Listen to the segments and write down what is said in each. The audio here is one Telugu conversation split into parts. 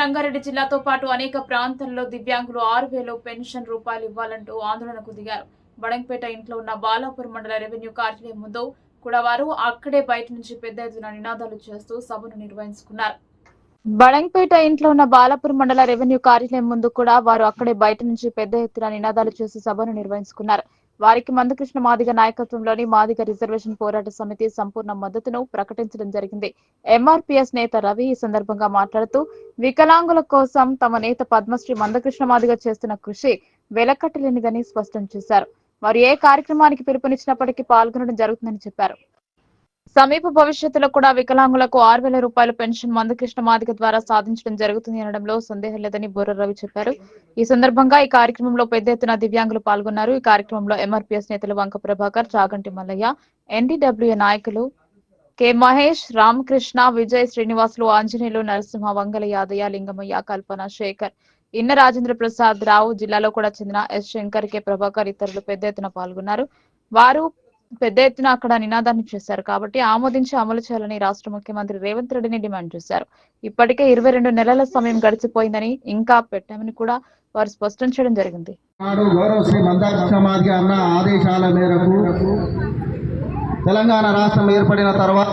రంగారెడ్డి జిల్లాతో పాటు అనేక ప్రాంతాల్లో దివ్యాంగులు ఆరు వేలు పెన్షన్ రూపాయలు ఇవ్వాలంటూ ఆందోళనకు దిగారు. బడంపేట ఇంట్లో ఉన్న బాలాపూర్ మండల రెవెన్యూ కార్యాలయం ముందు కూడా వారు అక్కడే బయట నుంచి పెద్ద ఎత్తున నినాదాలు చేస్తూ సభను నిర్వహించుకున్నారు. బడంపేట ఇంట్లో ఉన్న బాలాపూర్ మండల రెవెన్యూ కార్యాలయం ముందు కూడా వారు అక్కడే బయట నుంచి పెద్ద ఎత్తున నినాదాలు చేసి సభను నిర్వహించుకున్నారు. వారికి మందకృష్ణ మాదిగ నాయకత్వంలోని మాదిగ రిజర్వేషన్ పోరాట సమితి సంపూర్ణ మద్దతును ప్రకటించడం జరిగింది. ఎంఆర్పీఎస్ నేత రవి ఈ సందర్భంగా మాట్లాడుతూ వికలాంగుల కోసం తమ నేత పద్మశ్రీ మందకృష్ణ మాదిగ చేస్తున్న కృషి వెలకట్టలేనిదని స్పష్టం చేశారు. వారు ఏ కార్యక్రమానికి పిలుపునిచ్చినప్పటికీ పాల్గొనడం జరుగుతుందని చెప్పారు. సమీప భవిష్యత్తులో కూడా వికలాంగులకు ఆరు వేల రూపాయల పెన్షన్ మందకృష్ణ మాదిక ద్వారా సాధించడం జరుగుతుంది అనడంలో సందేహం లేదని బుర్ర రవి చెప్పారు. ఈ సందర్భంగా ఈ కార్యక్రమంలో పెద్ద ఎత్తున దివ్యాంగులు పాల్గొన్నారు. ఈ కార్యక్రమంలో ఎంఆర్పీఎస్ నేతలు వంక ప్రభాకర్ చాగంటి మల్లయ్య ఎన్డీడబ్ల్యూఏ నాయకులు కె మహేష్ రామకృష్ణ విజయ్ శ్రీనివాసులు ఆంజనేయులు నరసింహ వంగల యాదయ్య లింగమయ్య కల్పన శేఖర్ ఇన్న రాజేంద్ర ప్రసాద్ రావు జిల్లాలో కూడా చెందిన ఎస్ శంకర్ కె ప్రభాకర్ ఇతరులు పెద్ద ఎత్తున పాల్గొన్నారు. వారు పెద్ద ఎత్తున అక్కడ నినాదాన్ని చేశారు. కాబట్టి ఆమోదించి అమలు చేయాలని రాష్ట్ర ముఖ్యమంత్రి రేవంత్ రెడ్డిని డిమాండ్ చేశారు. ఇప్పటికే ఇరవై రెండు నెలల సమయం గడిచిపోయిందని ఇంకా పెట్టామని కూడా వారు స్పష్టం చేయడం జరిగింది. ఆదేశాల మేరకు తెలంగాణ రాష్ట్రం ఏర్పడిన తర్వాత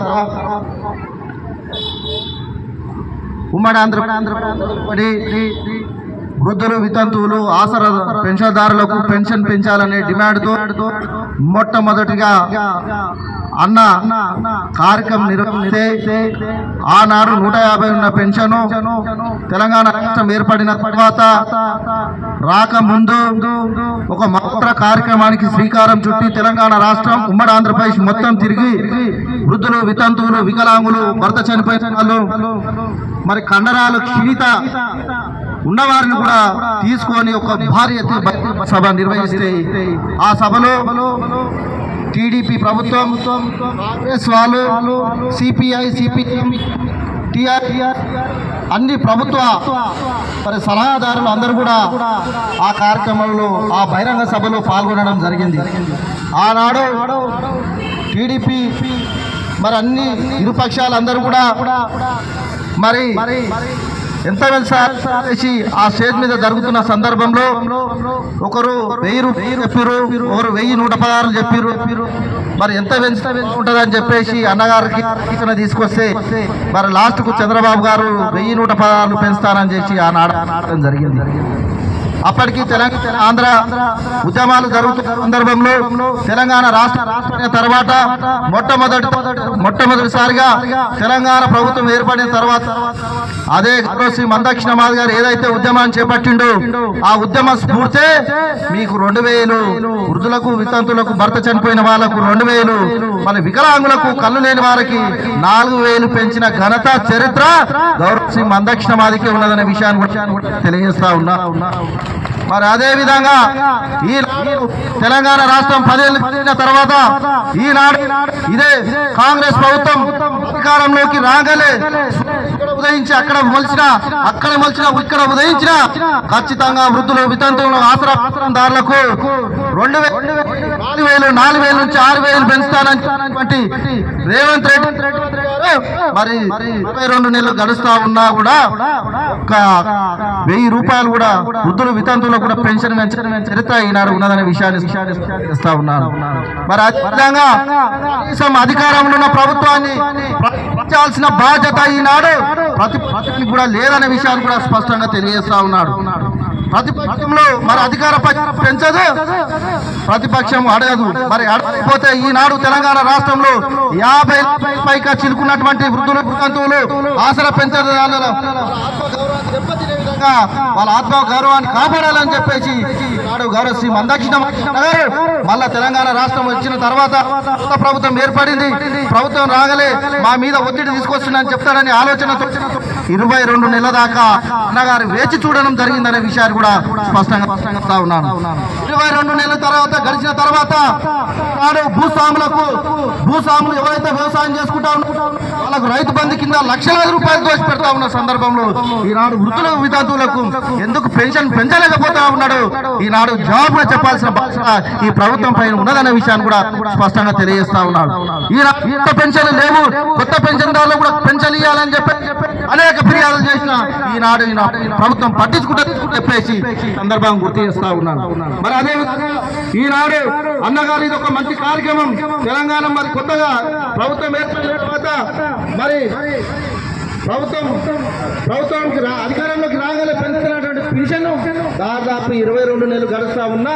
ఉమ్మడి ఆంధ్రప్రదేశ్ వృద్ధులు వితంతువులు ఆసర పెన్షన్దారులకు పెన్షన్ పెంచాలనే డిమాండ్తో మొట్టమొదటిగా అన్న కార్యక్రమం నిర్వహిస్తే ఆనాడు నూట యాభై ఉన్న పెన్షన్ తెలంగాణ రాష్ట్రం ఏర్పడిన తర్వాత రాకముందు ఒక మాత్ర కార్యక్రమానికి శ్రీకారం చుట్టి తెలంగాణ రాష్ట్రం ఉమ్మడి ఆంధ్రప్రదేశ్ మొత్తం తిరిగి వృద్ధులు వితంతువులు వికలాంగులు భర్త చనిపోయిన వాళ్ళు మరి కండరాలు క్షీణిత ఉన్నవారిని కూడా తీసుకొని ఒక భారీ ఎత్తున సభ నిర్వహిస్తే ఆ సభలో టీడీపీ ప్రభుత్వం కాంగ్రెస్ వాళ్ళు సిపిఐ సిపిఎం టిఆర్ అన్ని ప్రభుత్వ మరి సలహాదారులు అందరూ కూడా ఆ కార్యక్రమంలో ఆ బహిరంగ సభలో పాల్గొనడం జరిగింది. ఆనాడు టీడీపీ మరి అన్ని ఇరుపక్షాలందరూ కూడా మరి ఎంత చేసి ఆ స్టేజ్ మీద జరుగుతున్న సందర్భంలో ఒకరు వెయ్యి రూపాయలు చెప్పారు ఒకరు వెయ్యి నూట పదహారు చెప్పారు మరి ఎంత పెంచుతా ఉంటుందని చెప్పేసి అన్నగారికి సూచన తీసుకొస్తే మరి లాస్ట్కు చంద్రబాబు గారు వెయ్యి నూట పదహారులు పెంచుతానని చేసి ఆనాడ జరిగింది. అప్పటికి తెలంగాణ ఆంధ్ర ఉద్యమాలు జరుగుతున్న సందర్భంలో తెలంగాణ రాష్ట్ర తర్వాత మొట్టమొదటి మొట్టమొదటిసారిగా తెలంగాణ ప్రభుత్వం ఏర్పడిన తర్వాత అదే శ్రీ మందక్షిణ మాది గారు ఏదైతే ఉద్యమాన్ని చేపట్టిండో ఆ ఉద్యమ స్ఫూర్తే మీకు రెండు వేలు వృద్ధులకు వితంతులకు భర్త చనిపోయిన వాళ్ళకు రెండు వేలు మన వికలాంగులకు కళ్ళు లేని వారికి నాలుగు వేలు పెంచిన ఘనత చరిత్ర గౌరవ శ్రీ మందాక్షిణ మాదికే ఉన్నదనే విషయాన్ని కూడా తెలియజేస్తా ఉన్నా. మరి అదేవిధంగా ఈ తెలంగాణ రాష్ట్రం పదేళ్ళు పదిన తర్వాత ఈనాడు ఇదే కాంగ్రెస్ ప్రభుత్వం అధికారంలోకి రాగలే ఉదయించి అక్కడ మలిచిన అక్కడ మలిచిన ఇక్కడ ఉదయించిన ఖచ్చితంగా వృద్ధులు వితంతువులు ఆసరా ఆసరాదారులకు రెండు నాలుగు వేలు నాలుగు వేల నుంచి ఆరు వేలు పెంచుతానని రేవంత్ రెడ్డి మరి ఇరవై రెండు నెలలు గడుస్తా ఉన్నా కూడా ఒక వెయ్యి రూపాయలు కూడా వృద్ధులు వితంతువులకు కూడా పెన్షన్ పెంచడం చరిత్ర ఈనాడు ఉన్నదనే విషయాన్ని ఇస్తా ఉన్నాను. మరి అదే కనీసం అధికారంలో ఉన్న ప్రభుత్వాన్ని ప్రకటించాల్సిన బాధ్యత ఈనాడు ప్రతిపక్షానికి కూడా లేదనే విషయాన్ని కూడా స్పష్టంగా తెలియజేస్తా ఉన్నాడు. ప్రతిపక్షంలో మరి అధికార పెంచదు ప్రతిపక్షం అడగదు. మరి అడగకపోతే ఈనాడు తెలంగాణ రాష్ట్రంలో యాభై పైగా చిలుకున్నటువంటి వృద్ధులు వితంతువులు ఆసరా పెంచడం విధంగా వాళ్ళ ఆత్మ గౌరవాన్ని కాపాడాలని చెప్పేసి నాడు గౌరవ శ్రీ మందాక్షిణ గారు మళ్ళా తెలంగాణ రాష్ట్రం వచ్చిన తర్వాత కొత్త ప్రభుత్వం ఏర్పడింది. ప్రభుత్వం రాగలే మా మీద ఒత్తిడి తీసుకొస్తుందని చెప్తాడని ఆలోచన ఇరవై రెండు నెలల దాకా అన్నగారు వేచి చూడడం జరిగిందనే విషయాన్ని కూడా స్పష్టంగా స్పష్టంగా ఉన్నాను. ఇరవై రెండు నెలల తర్వాత గడిచిన తర్వాత భూస్వాములకు భూస్వాములు ఎవరైతే వ్యవసాయం చేసుకుంటా వాళ్ళకు రైతు బంధు కింద లక్షలాది రూపాయలు దోషి పెడతా ఉన్న సందర్భంలో ఈనాడు వృద్ధుల విధాతులకు ఎందుకు పెన్షన్ పెంచలేకపోతా ఉన్నాడు? ఈనాడు జవాబుగా చెప్పాల్సిన బాధ్యత ఈ ప్రభుత్వం పైన ఉన్నదనే విషయాన్ని కూడా స్పష్టంగా తెలియజేస్తా ఉన్నాడు ఈ కొత్త లేవు కొత్త పెన్షన్ దారులు కూడా పెన్షన్ ఇవ్వాలని చెప్పి అనేక ఫిర్యాదులు చేసి చేసినా ఈనాడు ప్రభుత్వం పట్టించుకుంటే చెప్పేసి సందర్భం గుర్తు చేస్తా ఉన్నాను. మరి అదే ఈనాడు అన్నగారు ఇది ఒక మంచి కార్యక్రమం. తెలంగాణ మరి కొత్తగా ప్రభుత్వం ఏర్పడిన తర్వాత మరి ప్రభుత్వం ప్రభుత్వానికి అధికారంలోకి రాగానే పెంచుతున్నటువంటి పింఛను దాదాపు ఇరవై రెండు నెలలు గడుస్తా ఉన్నా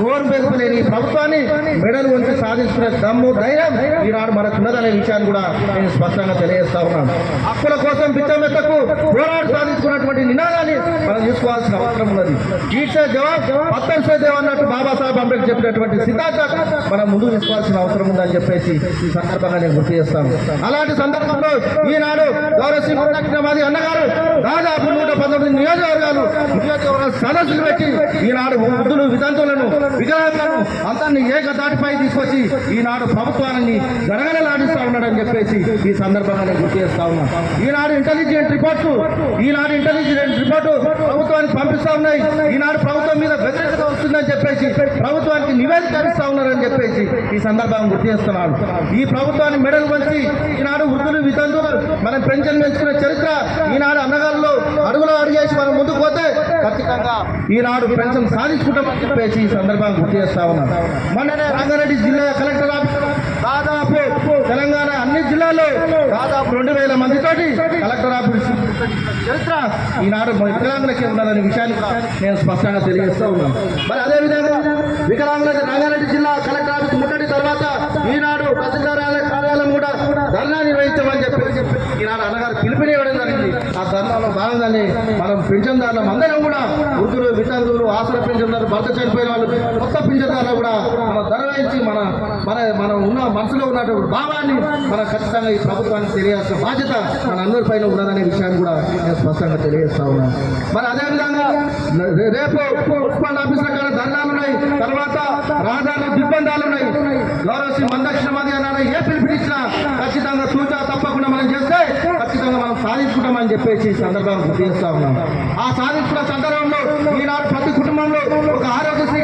నోరు పెరుగులేని ప్రభుత్వాన్ని మెడలు ఉంచి సాధించుకునే దమ్ము ధైర్యం ఈనాడు మనకు ఉన్నదనే విషయాన్ని కూడా నేను స్పష్టంగా తెలియజేస్తా ఉన్నాను. అప్పుల కోసం పిచ్చమెత్తకు పోరాడు సాధించుకున్నటువంటి నినాదాన్ని మనం తీసుకోవాల్సిన అవసరం ఉన్నది. ఈడ్సే జవాబ్ పత్తం సేదేవ్ అన్నట్టు బాబాసాహెబ్ అంబేద్కర్ చెప్పినటువంటి సిద్ధాంతం మనం ముందుకు తీసుకోవాల్సిన అవసరం ఉందని చెప్పేసి ఈ సందర్భంగా నేను గుర్తు చేస్తాను. అలాంటి సందర్భంలో ఈనాడు గౌరవ శ్రీమాది అన్నగారు దాదాపు నూట పంతొమ్మిది నియోజకవర్గాలు నియోజకవర్గ సదస్సులు పెట్టి ఈనాడు వృద్ధులు వితంతులను వికలాంగులను అందరినీ ఏకదాటిపై తీసుకొచ్చి ఈనాడు ప్రభుత్వాన్ని గడగడలాడిస్తా ఉన్నాడని చెప్పేసి ఈ సందర్భంగా నేను గుర్తు చేస్తా ఉన్నా. ఈనాడు ఇంటెలిజెంట్ రిపోర్టు ఈనాడు ఇంటెలిజెంట్ రిపోర్టు ప్రభుత్వానికి పంపిస్తా ఉన్నాయి. ఈనాడు ప్రభుత్వం మీద వ్యతిరేకత వస్తుందని చెప్పేసి ప్రభుత్వానికి నివేదిక ఇస్తా ఉన్నారని చెప్పేసి ఈ సందర్భంగా గుర్తు చేస్తున్నాను. ఈ ప్రభుత్వాన్ని మెడలు వంచి ఈనాడు వృద్ధులు వితంతులు మనం పెన్షన్ పెంచుకునే చరిత్ర ఈనాడు అన్నగారులో అడుగులో అడిగేసి మనం ముందుకు పోతే ఖచ్చితంగా ఈనాడు పెన్షన్ సాధించుకుంటామని చెప్పేసి ఈ సందర్భంగా గుర్తు చేస్తా ఉన్నాను. మొన్ననే రంగారెడ్డి జిల్లా కలెక్టర్ దాదాపు తెలంగాణ అన్ని జిల్లాల్లో దాదాపు రెండు వేల మందితోటి కలెక్టర్ ఆఫీస్ చరిత్ర ఈనాడు మన వికలాంగులకి ఉన్నదనే విషయాన్ని నేను స్పష్టంగా తెలియజేస్తూ ఉన్నాను. మరి అదేవిధంగా వికలాంగులకి రంగారెడ్డి జిల్లా కలెక్టర్ ఆఫీస్ ముట్టడి తర్వాత ఈనాడు తహసీల్దార్ కార్యాలయం కూడా ధర్నా నిర్వహించమని చెప్పి ఈనాడు అన్నగారు పిలుపునివ్వడం జరిగింది. ఆ ధర్మంలో భాగంగానే మనం పింఛన్దారులం అందరం కూడా వృద్ధులు వితంతులు ఆసర పింఛన్దారులు భర్త చనిపోయిన వాళ్ళు కొత్త పింఛన్దారులు కూడా మనం ధరవహించి మన మన మనం ఉన్న మనసులో ఉన్నటువంటి భావాన్ని మనం ఖచ్చితంగా ఈ ప్రభుత్వానికి తెలియాల్సిన బాధ్యత మన అందరిపైన ఉన్నదనే విషయాన్ని కూడా నేను స్పష్టంగా తెలియజేస్తా ఉన్నాను మరి అదేవిధంగా రేపు ఉత్పన్న ఆఫీసుల కానీ ధర్నాలు ఉన్నాయి. తర్వాత రహదారులు దిగ్బంధాలు ఉన్నాయి. గౌరవ శ్రీ మందక్షిణ మధ్య ఏ పిలుపునిచ్చినా ఖచ్చితంగా సూచన మనం చేస్తే ఖచ్చితంగా మనం సాధించుకుంటామని చెప్పేసి ఈ సందర్భంగా గుర్తు చేస్తా ఉన్నాం ఆ సాధించుకున్న సందర్భంలో ఈనాడు ప్రతి కుటుంబంలో ఒక ఆరోగ్యశ్రీ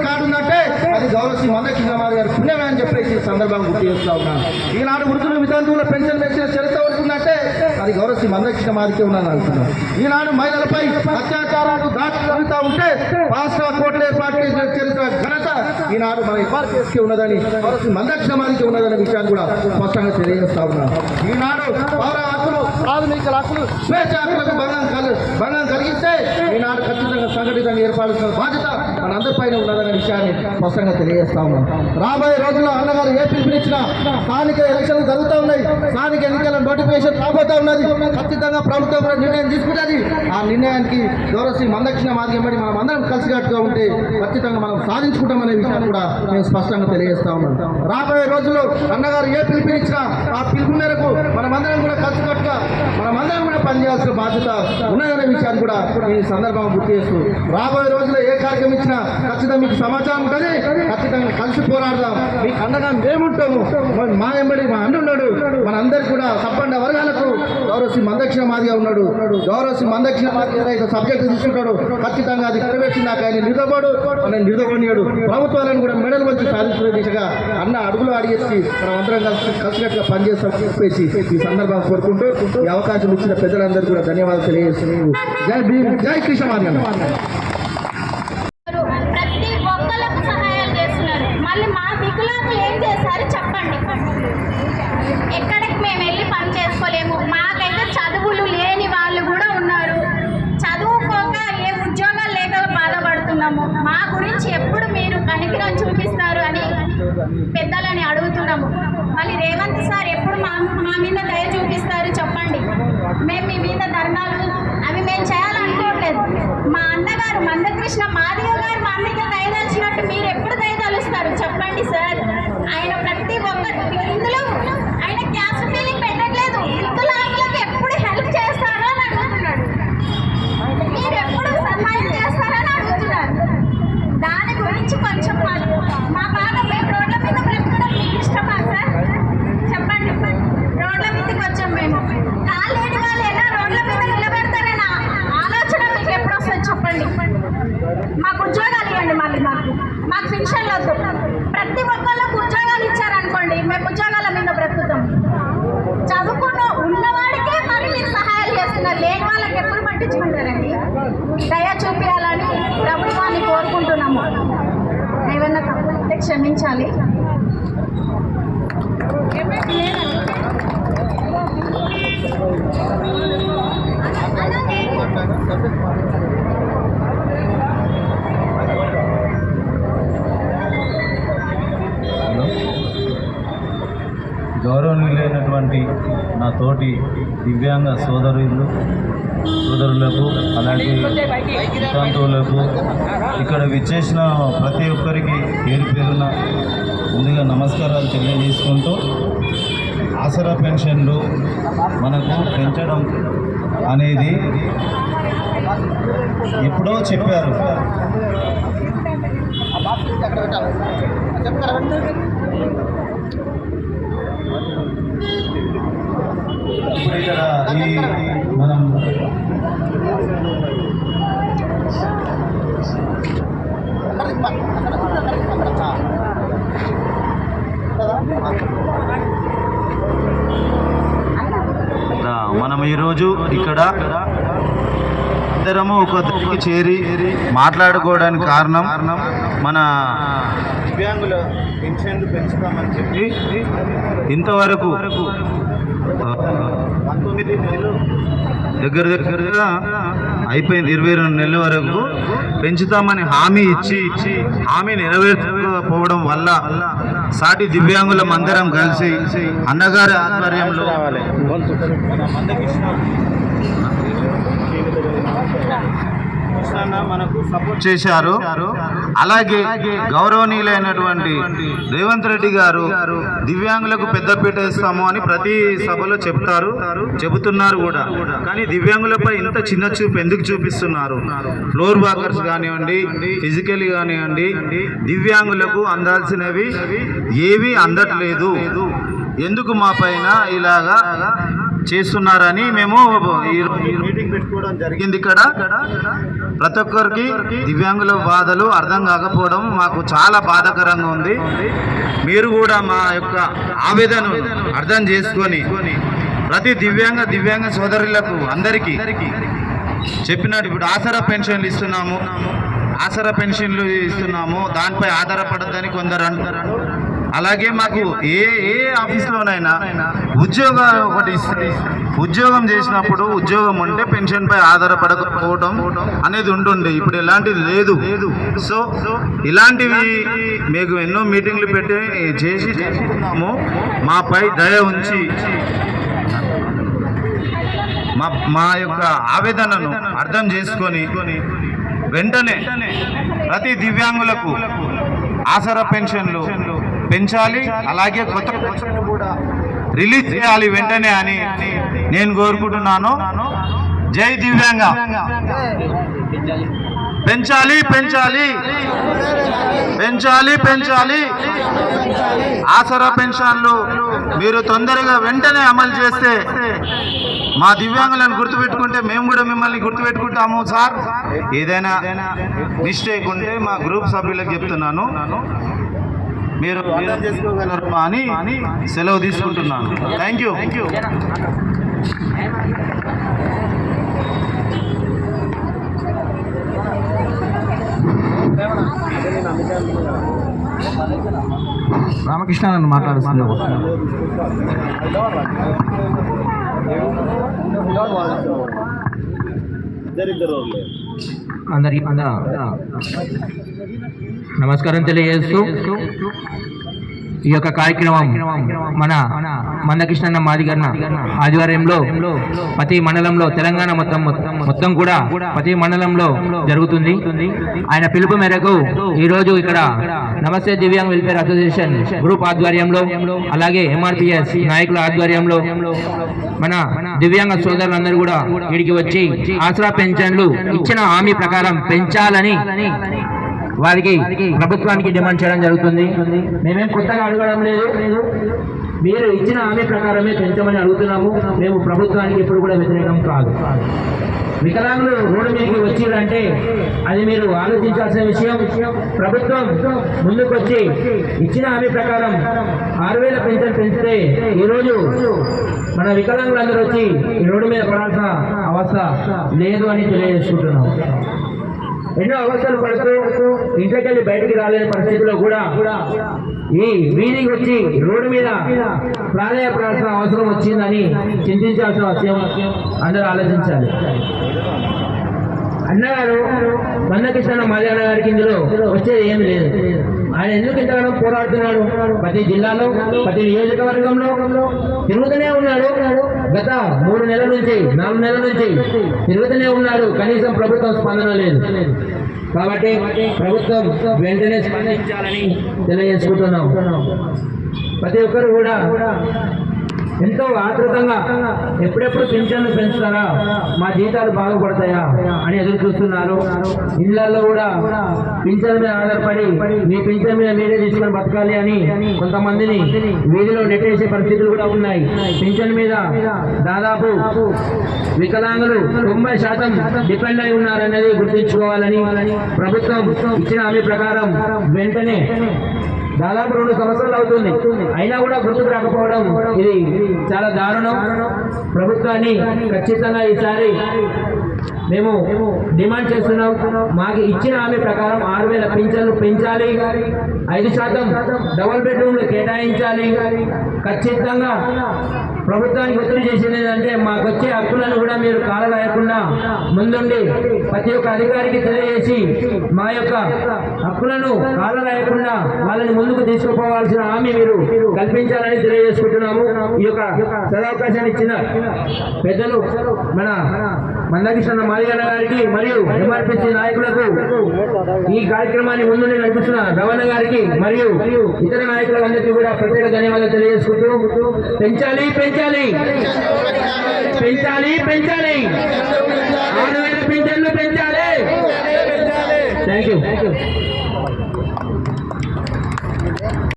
గౌరవ శ్రీ మందక్షిణ గారు పుణ్యమే అని చెప్పేసి ఈ సందర్భంగా గుర్తు చేస్తా ఉన్నాను. ఈనాడు వృద్ధులు వితంతువుల పెన్షన్ పెంచిన చరిత్ర ఉంటుందంటే అది గౌరవ శ్రీ మందక్షిణ ఉన్నాను అంటున్నాను ఈనాడు మహిళలపై అత్యాచారాలు దాడులు జరుగుతూ ఉంటే రాష్ట్ర కోర్టులు ఏర్పాటు చేసిన చరిత్ర ఘనత ఈనాడు మన ఎంఆర్పీఎస్కి ఉన్నదని గౌరవ శ్రీ మందక్షిణ మాదికి ఉన్నదనే విషయాన్ని కూడా స్పష్టంగా తెలియజేస్తా ఉన్నాను. ఈనాడు పౌర హక్కులు ప్రాథమిక హక్కులు స్వేచ్ఛ హక్కులకు భంగం కలు భంగం కలిగిస్తే ఈనాడు ఖచ్చితంగా సంఘటితంగా ఏర్పాటు బాధ్యత మన అందరిపైన ఉన్నదనే విషయాన్ని స్పష్టంగా తెలియజేస్తా ఉన్నాం రాబోయే రోజుల్లో అన్నగారు ఏ పిలుపునిచ్చినా స్థానిక ఎలక్షన్లు జరుగుతూ ఉన్నాయి. స్థానిక ఎన్నికల నోటిఫికేషన్ రాబోతా ఉన్నది. ఖచ్చితంగా ప్రభుత్వం నిర్ణయం తీసుకుంటుంది. ఆ నిర్ణయానికి గౌరవ శ్రీ మందక్షిణ మాధ్యమని మనం అందరం కలిసికట్టుగా ఉంటే ఖచ్చితంగా మనం సాధించుకుంటామనే విషయాన్ని కూడా నేను స్పష్టంగా తెలియజేస్తా ఉన్నాం. రాబోయే రోజుల్లో అన్నగారు ఏ పిలుపునిచ్చినా ఆ పిలుపు మేరకు మనమందరం కూడా కలిసికట్టుగా మనమందరం కూడా పనిచేయాల్సిన బాధ్యత ఉన్నదనే విషయాన్ని కూడా ఈ సందర్భంగా గుర్తు చేస్తూ రాబోయే రోజుల్లో ఏ కార్యక్రమం ఇచ్చినా ఖచ్చితంగా మీకు సమాచారం ఉంటుంది. ఖచ్చితంగా కలిసి పోరాడదాం. మీకు అండగా మేముంటాము మా ఎంబడి మా అన్నున్నాడు మన అందరికి కూడా సబ్బండ వర్గాలకు గౌరవ శ్రీ మందక్షిణ మాదిగా ఉన్నాడు. గౌరవ శ్రీ మందక్షిణ మాది ఏదైతే సబ్జెక్ట్ తీసుకుంటాడు ఖచ్చితంగా అది నెరవేర్చినాక ఆయన నిలబడు. ఆయన నిలబడియాడు ప్రభుత్వాలను కూడా మెడల్ వచ్చి సాధించిన దిశగా అన్న అడుగులు అడిగేసి మనం అందరం కలిసి కలిసినట్టుగా పనిచేస్తాం చెప్పేసి ఈ సందర్భాన్ని కోరుకుంటూ ఈ అవకాశం ఇచ్చిన పెద్దలందరూ కూడా ధన్యవాదాలు తెలియజేస్తున్నాను. జై భీమ్. జై కృష్ణ మాదిగా ప్రతి ఒక్కరికి సహాయాలు చేస్తున్నారు మళ్ళీ మా వికలాంగులు ఏం చేశారు చెప్పండి ఎక్కడికి మేము వెళ్ళి పని చేసుకోలేము మాకైతే చదువులు లేని వాళ్ళు కూడా ఉన్నారు చదువుకోక ఏ ఉద్యోగాలు లేక బాధపడుతున్నాము మా గురించి ఎప్పుడు మీరు కనికరం చూపిస్తారు అని పెద్దలని అడుగుతున్నాము మళ్ళీ రేవంత్ సార్ ఎప్పుడు మా మా మీద దయ చూపిస్తారు చెప్పండి మేము మీ మీద ధర్నాలు అవి మేము చేయాలనుకోవట్లేదు మా అన్నగారు మందకృష్ణ మాదిగ గారు మా మీద దయదలిచినట్టు మీరు ఎప్పుడు దయదలుస్తారు చెప్పండి సార్ ఆయన ప్రతి ఒక్క ఇందులో ఆయన క్యాస్ట్ ఫీలింగ్ పెట్టట్లేదు వికలాంగులకు ఎప్పుడు హెల్ప్ చేస్తారో అని అడుగుతున్నాడు మీరు ఎప్పుడు సహాయం చేస్తారని అడుగుతున్నారు దాని గురించి కొంచెం మాకు మా బాధ మేము రోడ్ల మీద బ్రతకడం మీకు ఇష్టమా సార్ చెప్పండి రోడ్ల మీదకి వచ్చాం మేము కాలేని వాళ్ళు ఎలా రోడ్ల మీద నిలబెడతారని ఆలోచన మీకు ఎప్పుడు వస్తుంది చెప్పండి మాకు ఉద్యోగాలు ఇవ్వండి మళ్ళీ మాకు మాకు పెన్షన్లు వద్దు ప్రతి ఒక్కళ్ళకు ఉద్యోగాలు ఇచ్చారనుకోండి మేము ఉద్యోగాల మీద బ్రతుకుతాం చదువుకున్న ఉన్నవాడికే మరి మీరు సహాయాలు చేస్తున్నారు లేని వాళ్ళకి ఎప్పుడు పట్టించుకోరు దయ చూపించాలని ప్రభుత్వాన్ని కోరుకుంటున్నాము ఏమన్నా తప్పులుంటే క్షమించాలి. గౌరవనీయులైనటువంటి నా తోటి దివ్యాంగ సోదరులు సోదరులకు అలాగే వితంతువులకు ఇక్కడ విచ్చేసిన ప్రతి ఒక్కరికి పేరు ముందుగా నమస్కారాలు తెలియజేసుకుంటూ ఆసరా పెన్షన్లు మనకు పెంచడం అనేది ఎప్పుడో చెప్పారు. ఇప్పుడు ఇక్కడ ఈ మనం అక్కడ మనం ఈరోజు ఇక్కడ ఇద్దరము ఒక దగ్గరికి చేరి మాట్లాడుకోవడానికి కారణం మన దివ్యాంగుల పెన్షన్లు పెంచుతామని చెప్పి ఇంతవరకు పంతొమ్మిది నెలలు దగ్గర దగ్గరగా అయిపోయింది. ఇరవై రెండు నెలల వరకు పెంచుతామని హామీ ఇచ్చి ఇచ్చి హామీ నెరవేర్చకపోవడం వల్ల సాటి దివ్యాంగులం అందరం కలిసి అన్నగారి ఆధ్వర్యంలో సపోర్ట్ చేశారు. అలాగే గౌరవనీయులైనటువంటి రేవంత్ రెడ్డి గారు దివ్యాంగులకు పెద్దపీట ఇస్తాము అని ప్రతి సభలో చెప్తారు చెబుతున్నారు కూడా. కానీ దివ్యాంగులపై ఇంత చిన్న చూపు ఎందుకు చూపిస్తున్నారు? ఫ్లోర్ వాకర్స్ కానివ్వండి ఫిజికల్ కానివ్వండి దివ్యాంగులకు అందాల్సినవి ఏవి అందట్లేదు. ఎందుకు మా పైన ఇలాగా చేస్తున్నారని మేము పెట్టుకోవడం జరిగింది ఇక్కడ. ప్రతి ఒక్కరికి దివ్యాంగుల బాధలు అర్థం కాకపోవడం మాకు చాలా బాధాకరంగా ఉంది. మీరు కూడా మా యొక్క ఆవేదన అర్థం చేసుకొని ప్రతి దివ్యాంగ దివ్యాంగ సోదరులకు అందరికీ చెప్పినట్టు ఇప్పుడు ఆసరా పెన్షన్లు ఇస్తున్నాము. ఆసరా పెన్షన్లు ఇస్తున్నాము. దానిపై ఆధారపడద్దని కొందరు అంటారు అలాగే మాకు ఏ ఏ ఆఫీస్లోనైనా ఉద్యోగాలు ఒకటి ఇస్తే ఉద్యోగం చేసినప్పుడు ఉద్యోగం ఉంటే పెన్షన్ పై ఆధారపడకపోవడం అనేది ఉంటుండే ఇప్పుడు ఎలాంటిది లేదు. సో ఇలాంటివి మీకు ఎన్నో మీటింగ్లు పెట్టి చేసి చేస్తున్నాము మాపై దయ ఉంచి మా మా యొక్క ఆవేదనను అర్థం చేసుకొని వెంటనే ప్రతి దివ్యాంగులకు ఆసరా పెన్షన్లు పెంచాలి అలాగే కొత్త కూడా రిలీజ్ చేయాలి వెంటనే అని నేను కోరుకుంటున్నాను. జై దివ్యాంగ. పెంచాలి పెంచాలి. పెంచాలి పెంచాలి. ఆసరా పెన్షన్లు మీరు తొందరగా వెంటనే అమలు చేస్తే మా దివ్యాంగులను గుర్తుపెట్టుకుంటే మేము కూడా మిమ్మల్ని గుర్తుపెట్టుకుంటాము సార్. ఏదైనా మిస్టేక్ ఉంటే మా గ్రూప్ సభ్యులకు చెప్తున్నాను. మీరు అర్థం చేసుకోగలరు అని సెలవు తీసుకుంటున్నాను. Thank you thank you Ramakrishna నన్ను మాట్లాడుతున్నావు అందరికి అంద నమస్కారం తెలియజేస్తూ ఈ యొక్క కార్యక్రమం మన మందకృష్ణన్న మాదిగన్న ఆధ్వర్యంలో ప్రతి మండలంలో తెలంగాణ మొత్తం మొత్తం కూడా ప్రతి మండలంలో జరుగుతుంది. ఆయన పిలుపు మేరకు ఈరోజు ఇక్కడ నమస్తే దివ్యాంగ్ వెల్ఫేర్ అసోసియేషన్ గ్రూప్ ఆధ్వర్యంలో అలాగే ఎంఆర్పిఎస్ నాయకుల ఆధ్వర్యంలో మన దివ్యాంగ సోదరులందరూ కూడా వీడికి వచ్చి ఆసరా పెన్షన్లు ఇచ్చిన హామీ ప్రకారం పెంచాలని వారికి ప్రభుత్వానికి డిమాండ్ చేయడం జరుగుతుంది. మేమేం కొత్తగా అడగడం లేదు. మీరు ఇచ్చిన హామీ ప్రకారమే పెంచమని అడుగుతున్నాము. మేము ప్రభుత్వానికి ఎప్పుడు కూడా వ్యతిరేకం కాదు. వికలాంగులు రోడ్డు మీదకి వచ్చిందంటే అది మీరు ఆలోచించాల్సిన విషయం. ప్రభుత్వం ముందుకొచ్చి ఇచ్చిన హామీ ప్రకారం ఆరు వేల పెన్షన్ పెంచితే ఈరోజు మన వికలాంగులందరూ వచ్చి ఈ రోడ్డు మీద పడాల్సిన అవస్థ లేదు అని తెలియజేసుకుంటున్నాం ఎన్నో అవస్థలు పడుతూ ఇంటికెళ్ళి బయటికి రాలేని పరిస్థితిలో కూడా ఈ వీధికి వచ్చి రోడ్డు మీద ప్రాధాన్యపడాల్సిన అవసరం వచ్చిందని చింతించాల్సిన అవసరం అందరూ ఆలోచించాలి. అన్నగారు మందకృష్ణ మాదిగన్న గారికి ఇందులో వచ్చేది ఏమి లేదు. ఆయన ఎందుకు ఇంతగానో పోరాడుతున్నాడు? ప్రతి జిల్లాలో ప్రతి నియోజకవర్గంలో తిరుగుతూనే ఉన్నాడు. గత మూడు నెలల నుంచి నాలుగు నెలల నుంచి తిరుగుతూనే ఉన్నాడు. కనీసం ప్రభుత్వం స్పందన లేదు. కాబట్టి ప్రభుత్వం వెంటనే స్పందించాలని తెలియజేసుకుంటున్నాం. ప్రతి ఒక్కరు కూడా ఎంతో ఆతృతంగా ఎప్పుడెప్పుడు పింఛన్లు పెంచుతారా? మా జీతాలు బాగుపడతాయా? అని ఎదురు చూస్తున్నారు. ఇళ్ళలో కూడా పింఛన్ మీద ఆధారపడి మీ పింఛన్ మీద మీరే తీసుకొని బతకాలి అని కొంతమందిని వీధిలో నెట్టేసే పరిస్థితులు కూడా ఉన్నాయి. పింఛన్ మీద దాదాపు వికలాంగులు తొంభై శాతం డిపెండ్ అయి ఉన్నారనేది గుర్తుంచుకోవాలని ప్రభుత్వం ఇచ్చిన హామీ ప్రకారం వెంటనే దాదాపు రెండు సంవత్సరాలు అవుతుంది. అయినా కూడా గుర్తుకు రాకపోవడం ఇది చాలా దారుణం. ప్రభుత్వాన్ని ఖచ్చితంగా ఈసారి మేము డిమాండ్ చేస్తున్నాం. మాకు ఇచ్చిన హామీ ప్రకారం ఆరు వేల పింఛన్లు పెంచాలి. ఐదు శాతం డబుల్ బెడ్రూమ్లు కేటాయించాలి. ఖచ్చితంగా ప్రభుత్వానికి ఒత్తిడి చేసింది ఏంటంటే మాకు వచ్చే హక్కులను కూడా మీరు కాలరాయకుండా ముందుండి ప్రతి ఒక్క అధికారికి తెలియజేసి మా యొక్క హక్కులను కాలరాయకుండా వాళ్ళని ముందుకు తీసుకుపోవాల్సిన హామీ మీరు కల్పించాలని తెలియజేసుకుంటున్నాము. ఈ యొక్క సదవకాశాన్ని ఇచ్చిన పెద్దలు మన మందకృష్ణ మాదిగన్న గారికి మరియు ఎంఆర్పిసి నాయకులకు ఈ కార్యక్రమాన్ని ముందుండి నడిపిస్తున్న రమణ గారికి మరియు ఇతర నాయకులందరికీ కూడా ప్రత్యేక ధన్యవాదాలు తెలియజేసుకుంటూ పెంచాలి. పెంచాలి. పెంచాలి పెంచాలి. ఆరు వేల పింఛన్లు పెంచాలి. Thank you